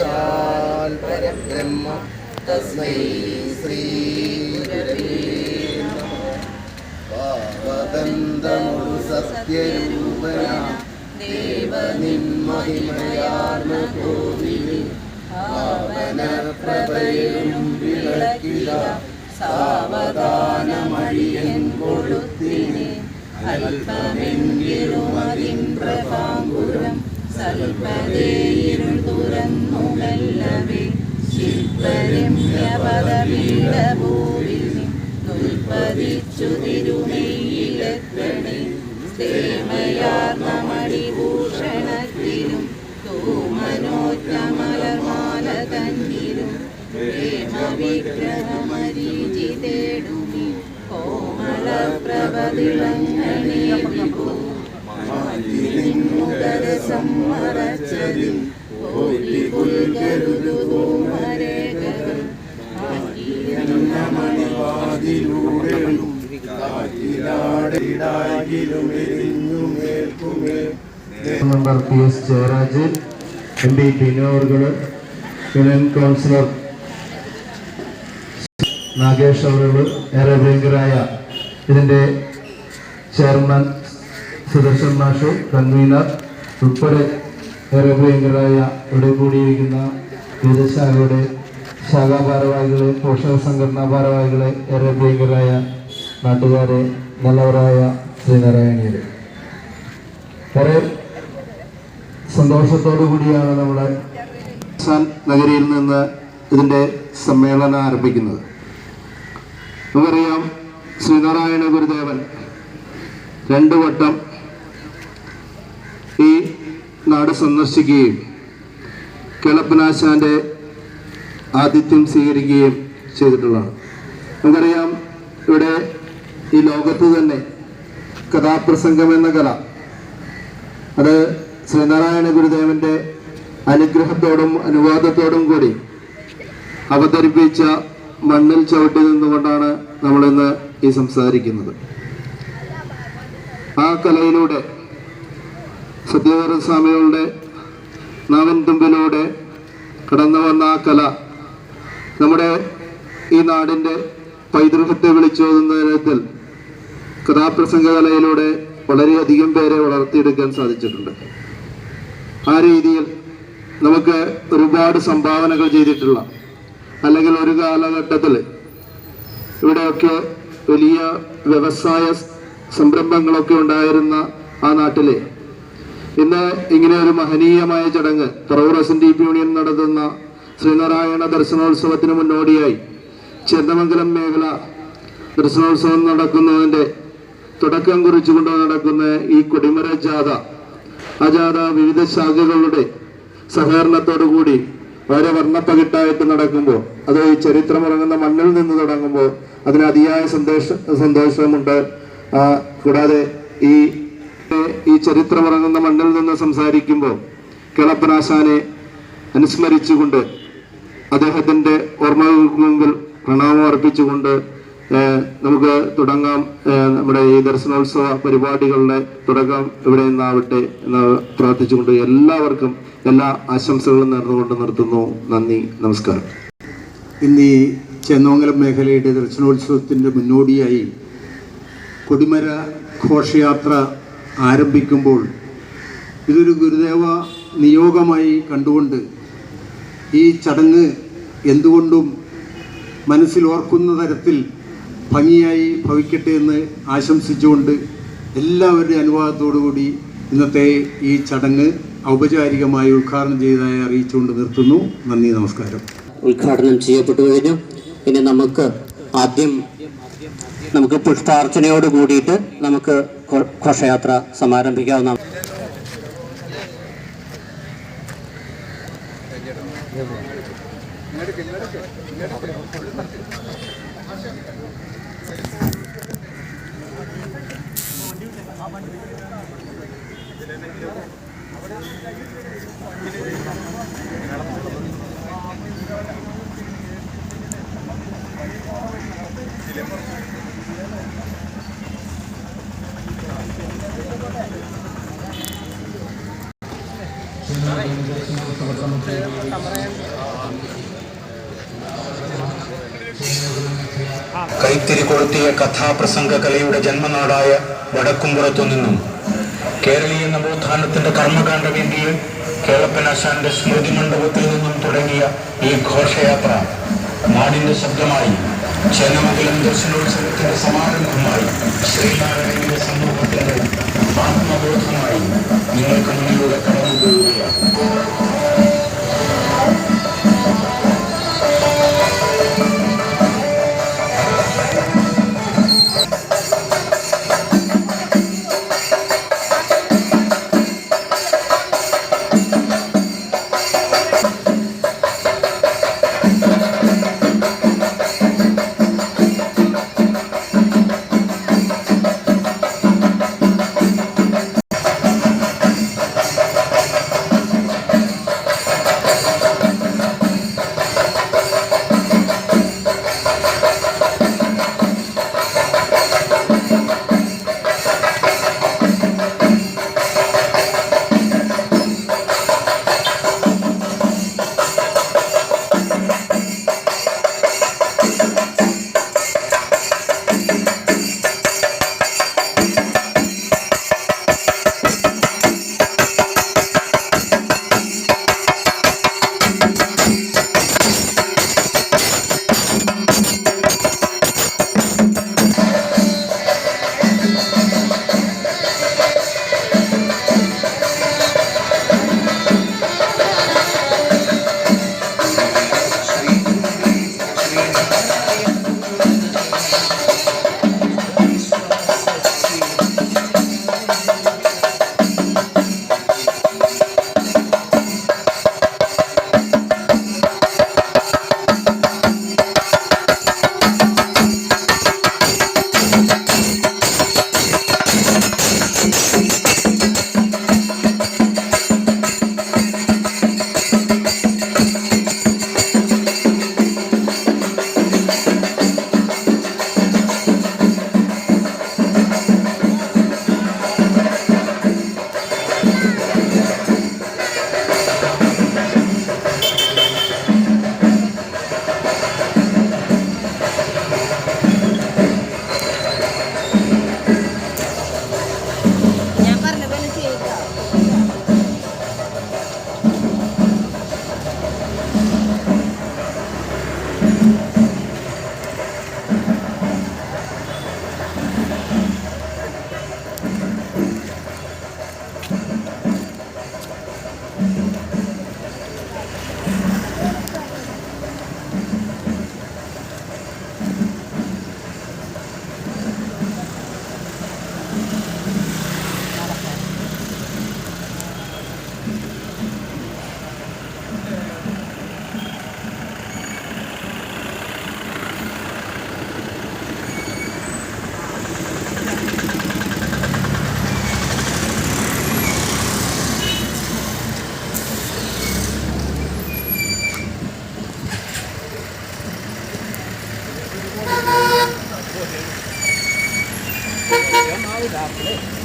സാക്ഷാൽ പരബ്രഹ്മ തസ്മൈ ശ്രീ. പാവബന്ധമൊരു സത്യരൂപന ദേവനിമ്മഹിമയാർന്ന കോവിലിൽ പാവന പ്രഭയും വിളക്കില സാവധാനമഴിയൻ കൊളുത്തിനെ അല്പമെങ്കിലുമതിൻ പ്രഭാങ്കുരം സൽപതേയിരുൾ തുറന്നുമല്ലവേ ശില്പരമ്യപദപീഠഭൂവിൽ നുൽപ്പതിച്ചു തിരുമെയ്യിലെത്തണേ സ്തേമയാർന്ന മണിഭൂഷണത്തിലും തൂമനോജ്ഞമലമാല തന്നിലും പ്രേമവിഗ്രഹമരീചി തേടുമി കോമളപ്രഭതിളങ്ങണേ വിഭൂ മാറ്റിനിന്നുകരസം മറച്ചതിൽ member P S Jayaraj M P ബിനോറുകൾ union councillor Nagesh അവറുകൾ ഏറെ പ്രിയങ്കരായ ഇതിന്റെ ചെയർമാൻ സുദർശൻ മാഷു കൺവീനർ ഉൾപ്പെടെ ഏറെ ഇവിടെ കൂടിയിരിക്കുന്ന വിവിധ ശാഖാ ഭാരവാഹികളെ പോഷക സംഘടനാ ഭാരവാഹികളെ ഏറെ പ്രിയങ്കരായ നാട്ടുകാരെ നല്ലവരായ ശ്രീനാരായണീയരെ ഏറെ സന്തോഷത്തോടു കൂടിയാണ് നമ്മുടെ നഗരിയിൽ നിന്ന് ഇതിന്റെ സമ്മേളനം ആരംഭിക്കുന്നത്. നമുക്കറിയാം ശ്രീനാരായണ ഗുരുദേവൻ രണ്ടു വട്ടം നാട് സന്ദർശിക്കുകയും കിളപ്പനാശാന്റെ ആതിഥ്യം സ്വീകരിക്കുകയും ചെയ്തിട്ടുള്ളതാണ്. നമുക്കറിയാം ഇവിടെ ഈ ലോകത്ത് തന്നെ കഥാപ്രസംഗം എന്ന കല അത് ശ്രീനാരായണ ഗുരുദേവന്റെ അനുഗ്രഹത്തോടും അനുവാദത്തോടും കൂടി അവതരിപ്പിച്ച മണ്ണിൽ ചവിട്ടി നിന്നുകൊണ്ടാണ് നമ്മളിന്ന് ഈ സംസാരിക്കുന്നത്. ആ കലയിലൂടെ സത്യേന്ദ്ര സ്വാമികളുടെ നാവൻ തുമ്പിലൂടെ കടന്നു വന്ന ആ കല നമ്മുടെ ഈ നാടിന്റെ പൈതൃകത്തെ വിളിച്ചോതുന്ന തരത്തിൽ കഥാപ്രസംഗ കലയിലൂടെ വളരെയധികം പേരെ വളർത്തിയെടുക്കാൻ സാധിച്ചിട്ടുണ്ട്. ആ രീതിയിൽ നമുക്ക് ഒരുപാട് സംഭാവനകൾ ചെയ്തിട്ടുള്ള അല്ലെങ്കിൽ ഒരു കാലഘട്ടത്തിൽ ഇവിടെയൊക്കെ വലിയ വ്യവസായ സംരംഭങ്ങളൊക്കെ ഉണ്ടായിരുന്ന ആ നാട്ടിലെ ഇന്ന് ഇങ്ങനെ ഒരു മഹനീയമായ ചടങ്ങ് Paravur S N D P union നടത്തുന്ന ശ്രീനാരായണ ദർശനോത്സവത്തിന് മുന്നോടിയായി ചെന്നമംഗലം മേഖല ദർശനോത്സവം നടക്കുന്നതിന്റെ തുടക്കം കുറിച്ചുകൊണ്ട് നടക്കുന്ന ഈ കൊടിമര ജാഥ ആ ജാഥ വിവിധ ശാഖകളുടെ സഹകരണത്തോടു കൂടി വളരെ വർണപ്പകിട്ടായിട്ട് നടക്കുമ്പോൾ അത് ചരിത്രമിറങ്ങുന്ന മണ്ണിൽ നിന്ന് തുടങ്ങുമ്പോൾ അതിന് അതിയായ സന്തോഷ സന്തോഷമുണ്ട്. കൂടാതെ ഈ ഈ ചരിത്രമിറങ്ങുന്ന മണ്ണിൽ നിന്ന് സംസാരിക്കുമ്പോൾ കിളപ്പനാശാനെ അനുസ്മരിച്ചുകൊണ്ട് അദ്ദേഹത്തിന്റെ ഓർമ്മകൾക്ക് മുമ്പിൽ പ്രണാമം അർപ്പിച്ചുകൊണ്ട് നമുക്ക് തുടങ്ങാം. നമ്മുടെ ഈ ദർശനോത്സവ പരിപാടികളുടെ തുടക്കം ഇവിടെ നിന്നാവട്ടെ എന്ന് പ്രാർത്ഥിച്ചുകൊണ്ട് എല്ലാവർക്കും എല്ലാ ആശംസകളും നേർന്നുകൊണ്ട് നിർത്തുന്നു. നന്ദി നമസ്കാരം. ഇന്ന് ഈ ചെന്നോങ്ങലം മേഖലയുടെ ദർശനോത്സവത്തിന്റെ മുന്നോടിയായി കൊടിമര ഘോഷയാത്ര ആരംഭിക്കുമ്പോൾ ഇതൊരു ഗുരുദേവ നിയോഗമായി കണ്ടുകൊണ്ട് ഈ ചടങ്ങ് എന്തുകൊണ്ടും മനസ്സിലോർക്കുന്ന തരത്തിൽ ഭംഗിയായി ഭവിക്കട്ടെ എന്ന് ആശംസിച്ചുകൊണ്ട് എല്ലാവരുടെയും അനുവാദത്തോടുകൂടി ഇന്നത്തെ ഈ ചടങ്ങ് ഔപചാരികമായി ഉദ്ഘാടനം ചെയ്തതായി അറിയിച്ചുകൊണ്ട് നിർത്തുന്നു. നന്ദി നമസ്കാരം. ഉദ്ഘാടനം ചെയ്യപ്പെട്ടു കഴിഞ്ഞു. ഇനി നമുക്ക് ആദ്യം നമുക്ക് പുഷ്പാർച്ചനയോട് കൂടിയിട്ട് നമുക്ക് ഘോഷയാത്ര സമാരംഭിക്കാവുന്ന അവിടെ കൈത്തിരി കൊളുത്തിയ കഥാപ്രസംഗ കലയുടെ ജന്മനാടായ വടക്കുംപുറത്തു നിന്നും കേരളീയ നവോത്ഥാനത്തിന്റെ കർമ്മകാന്ഡ വേദിയിൽ കേളപ്പനാശാന്റെ സ്മൃതി മണ്ഡപത്തിൽ നിന്നും തുടങ്ങിയ ഈ ഘോഷയാത്ര നാടിന്റെ ശബ്ദമായി ചേന്നമംഗലം ദർശനോത്സവത്തിന്റെ സമാരംഭമായി ശ്രീനാരായണന്റെ സമൂഹത്തിന്റെ ആത്മബോധമായി നിങ്ങൾക്ക് മുന്നിലൂടെ കടന്നു പോവുകയാണ് Chocolate.